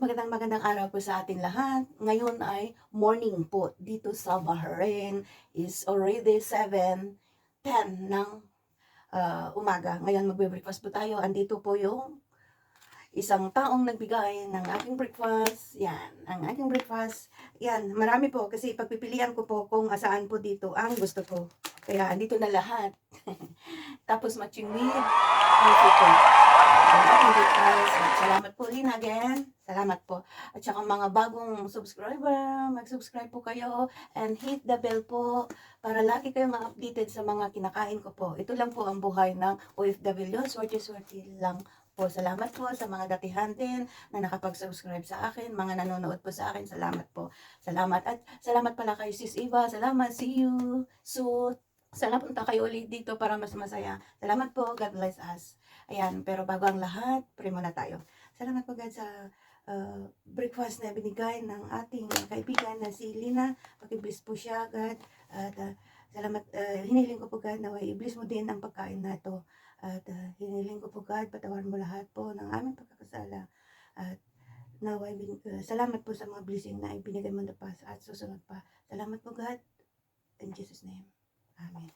Magandang magandang araw po sa ating lahat. Ngayon ay morning po dito sa Bahrain is already 7:10 ng ah, umaga. Ngayon magbe-breakfast po tayo. Andito po yung isang taong nagbigay ng aking breakfast. Yan, ang aking breakfast. Yan, marami po kasi pagpipilian ko po kung asaan po dito ang gusto ko. Kaya andito na lahat. Tapos matching with po. Ang aking breakfast. Salamat po Lina again. Salamat po. At saka mga bagong subscriber, mag-subscribe po kayo and hit the bell po para lagi kayong ma-updated sa mga kinakain ko po. Ito lang po ang buhay ng OFW. Swerte-swerte lang po. Salamat po sa mga datihan din na nakapag-subscribe sa akin, mga nanonood po sa akin. Salamat po. Salamat. At salamat pala kay Sis Eva. Salamat. See you soon. Sana punta kayo ulit dito para mas masaya. Salamat po. God bless us. Ayan, pero bago ang lahat, pray muna tayo. Salamat po God sa uh, breakfast na binigay ng ating kaibigan na si Lina. Pag-bless po siya, God. At uh, salamat, uh, hiniling ko po God na i-bless mo din ang pagkain na to. At uh, hiniling ko po God, patawan mo lahat po ng aming pagkakasala. At naway, uh, salamat po sa mga blessing na ibinigay mo na pa at susunod pa. Salamat po God. In Jesus' name. Amen.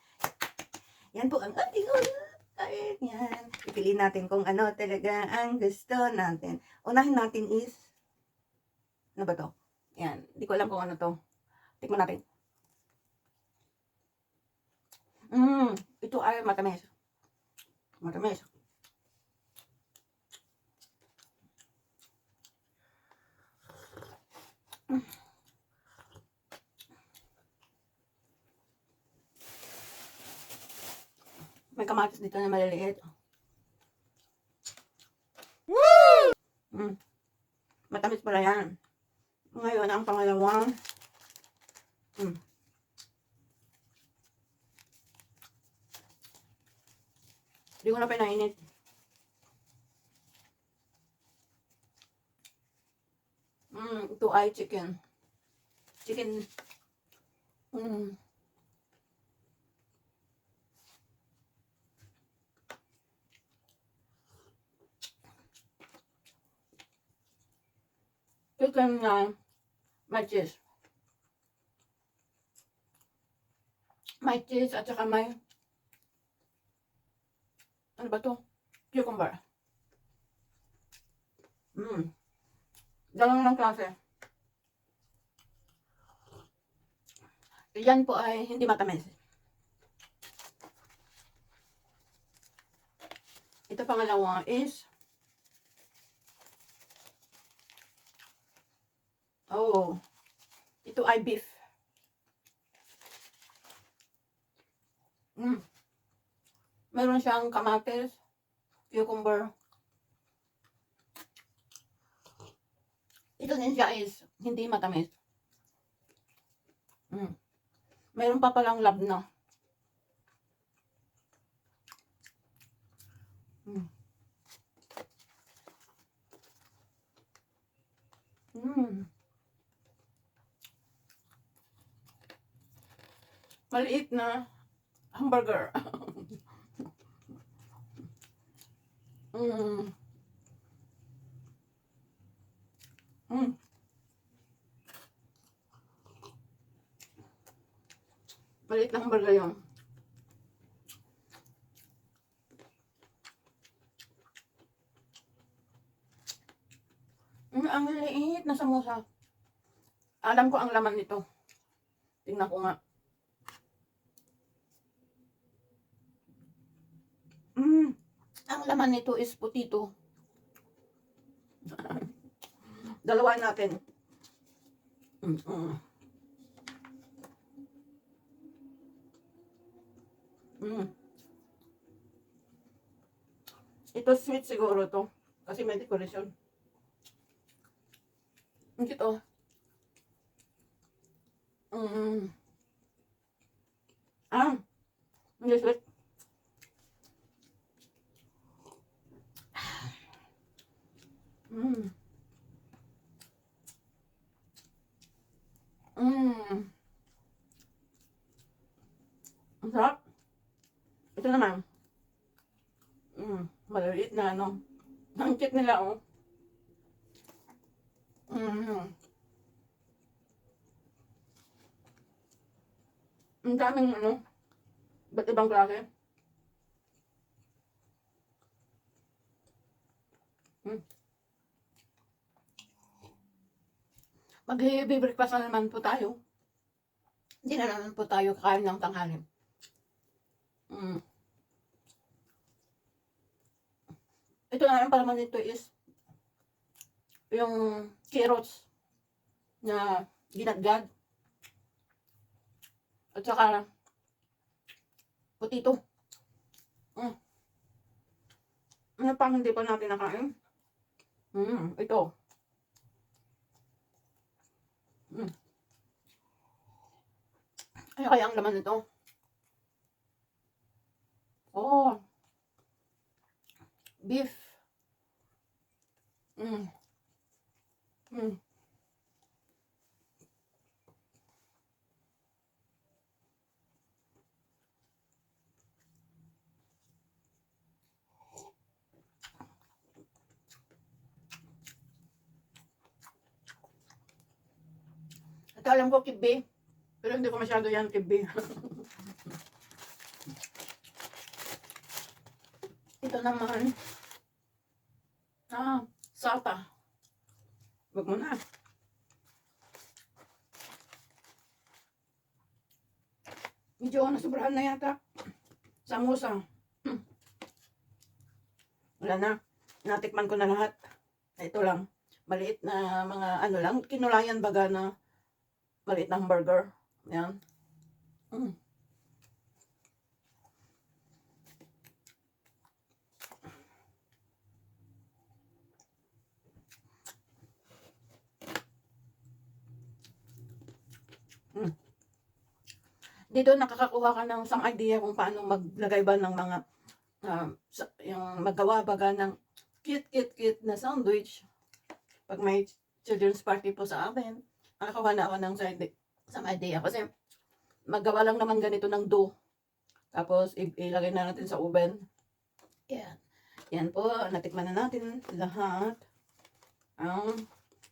Yan po ang ating ulam. Kain yan. Ipili natin kung ano talaga ang gusto natin. Unahin natin is, ano ba to? Yan. Hindi ko alam kung ano to. Tikman natin. Mmm, ito ay matamis. Matamis. Mm. May kamatis dito na maliliit. Mm. Matamis pala yan. Ngayon, ang pangalawang. Mm. Hindi ko na pinainit. Mm, ito ay chicken. Chicken. Mm. Chicken na may cheese. May cheese at saka may ano ba to? Cucumber. Mm. Dalawang lang klase. Yan po ay hindi matamis. Ito pangalawa is Oh. Ito ay beef. Mm. Meron siyang kamatis, cucumber. Ito din siya is hindi matamis. Mm. Meron pa palang labna. Mm. Mm. Maliit na hamburger. mm. Mm. Maliit na hamburger yun. Mm, ang liit na samosa. Alam ko ang laman nito. Tingnan ko nga. Mm, ang laman nito is putito. Dalawa natin. Mm, mm. Mm. Ito sweet siguro to. Kasi may decoration. Cute oh. Mm. Ah. Hindi sweet. Mm. Mm. Ang sarap. Ito naman. Mm. Maliliit na ano. Ang cute nila oh. Mm. Ang daming ano, ba't ibang klase? Mm. Mag-heavy breakfast na naman po tayo. Hindi na naman po tayo kakain ng tanghali. Mm. Ito na yung palaman nito is yung carrots na ginadgad. At saka potato. Mm. Ano pang hindi pa natin nakain? Mm, ito. Mm. Ay, kaya ang laman nito. Oh. Beef. Mm. Mm. At alam ko kibi. Pero hindi ko masyado yan kibi. Ito naman. Ah, sata. Wag mo na. Medyo nasubrahan na yata. Samosa. Hmm. Wala na. Natikman ko na lahat. Ito lang. Maliit na mga ano lang. Kinulayan baga na maliit na hamburger. Yan. Mm. Dito nakakakuha ka ng isang idea kung paano maglagay ba ng mga sa- yung magawa baga ng cute cute cute na sandwich. Pag may children's party po sa amin nakakakuha na ako ng isang idea. Kasi magawa lang naman ganito ng dough. Tapos ilagay na natin sa oven. Yan. Yan po. Natikman na natin lahat ang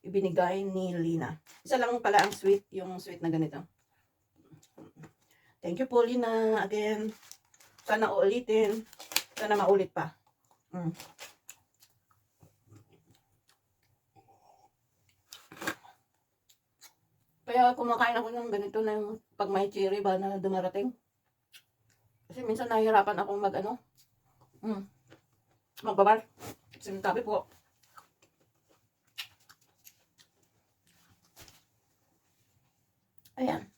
ibinigay ni Lina. Isa lang pala ang sweet yung sweet na ganito thank you po again sana uulitin sana maulit pa mm. Kaya kumakain ako ng ganito na yung pag may cherry ba na dumarating. Kasi minsan nahihirapan akong mag ano. Mm, magbabar. Sintabi po. Ayan.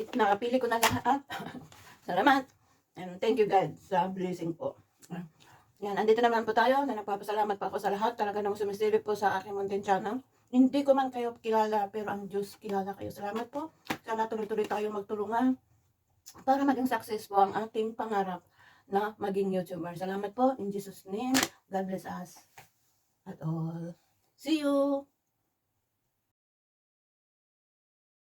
It, nakapili ko na lahat. Salamat. And thank you God sa blessing po. Yan, andito naman po tayo na nagpapasalamat po ako sa lahat. Talaga nang sumisilip po sa aking Mountain Channel. Hindi ko man kayo kilala, pero ang Diyos kilala kayo. Salamat po. Sana tuloy-tuloy tayo magtulungan para maging success po ang ating pangarap na maging YouTuber. Salamat po. In Jesus' name, God bless us at all. See you!